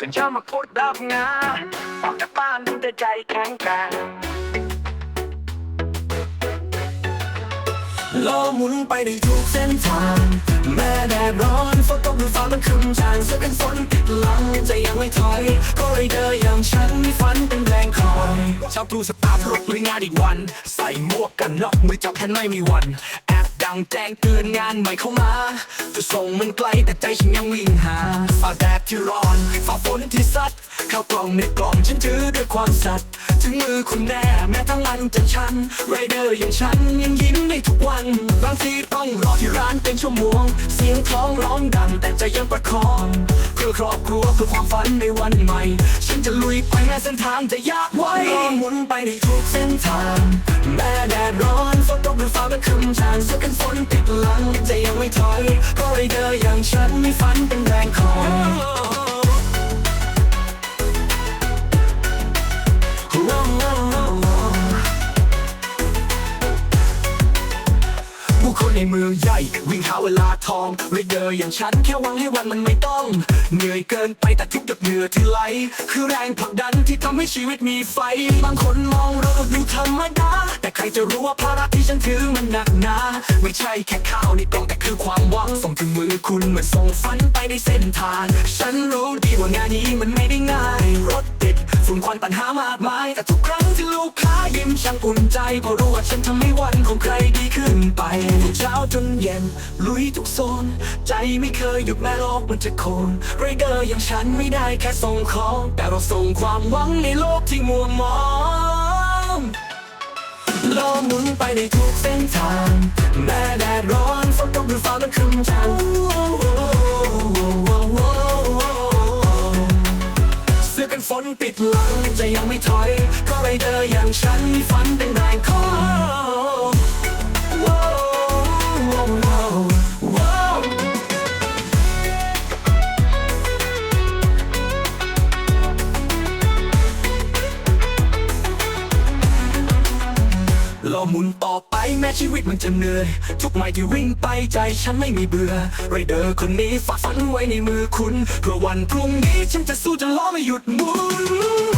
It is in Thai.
ตื่นเช้ามาพูดดับงาออกจากบ้านดูแต่ใจแข็งแกร่งโลกหมุนไปในทุกเส้นทาง แม่แดดร้อนฝนตกหรือฟ้ามันครึ้มจางเสื้อกันฝนติดหลังใจยังไม่ถอย ก็เลยเดินอย่างฉันมีฝันเป็นแรงคอยช้าตรู่สตาร์ทรถลุยงานอีกวัน ใส่หมวกกันน็อกมือจับแค่ไม่มีวัน ดังแจ้งเตือนงานใหม่เข้ามาจะส่งมันไกลแต่ใจฉันยังวิ่งหาฝ่าแดดที่ร้อนฝ่าฝนที่ซัดเข้ากล่องในกล่องฉันถือด้วยความสัตย์ถึงมือคุณแน่แม้ทั้งวันจะชันไรเดอร์อย่างฉันยังยิ้มในทุกวัน บางทีต้องรอที่ร้านเป็นชั่วโมง เสียงท้องร้องดังแต่ใจยังประคองเพื่อครอบครัวเพื่อความฝันในวันใหม่ ฉันจะลุยไปแม้เส้นทางจะยากไว้หมุนไปในทุกเส้นทาง แม้แดดร้อนฝนตกหรือฟ้ามันครึ้มจางเสื้อกั ไม่ถอยก็ไรเดอร์อย่างฉันไมีฝันเป็นแรงคอยผู้คนในเมืองใหญ่ วิ่งหาเวลาทองเรเดอร์อย่างฉันแค่หวังให้วันมันไม่ต้อง เหนื่อยเกินไปแต่ทุกหยดเหงื่อที่ไหล คือแรงผลักดันที่ทำให้ชีวิตมีไฟ บางคนมองเราดูธรรมดา แต่ใครจะรู้ว่าภา ไม่ใช่แค่ข้าวในกล่องแต่คือความหวังส่งถึงมือคุณเหมือนส่งฝันไปในเส้นทาง ฉันรู้ดีว่างานนี้มันไม่ได้ง่าย รถติดฝุ่นควันปัญหามากมาย แต่ทุกครั้งที่ลูกค้ายิ้มช่างอุ่นใจเพราะรู้ว่าฉันทำให้วันของใครดีขึ้นไปเช้าจนเย็น ลุยทุกโซน ใจไม่เคยหยุดแม้โลกมันจะโคนไรเดอร์อย่างฉันไม่ได้แค่ส่งของ แต่เราส่งความหวังในโลกที่มัวมอง หมุนไปในทุกเส้นทาง แม้แดดร้อนฝนตกหรือฟ้ามันครึ้มจางเสื้อกันฝนปิดหลังจะยังไม่ถอย ก็ไรเดอร์อย่างฉันมีฝันเป็น กหมุนต่อไปแม้ชีวิตมันจะเหนื่อย ทุกไม้ที่วิ่งไปใจฉันไม่มีเบื่อไรเดอร์คนนี้ฝากฝันไว้ในมือคุณ เพื่อวันพรุ่งนี้ฉันจะสู้จนล้อไม่หยุดหมุน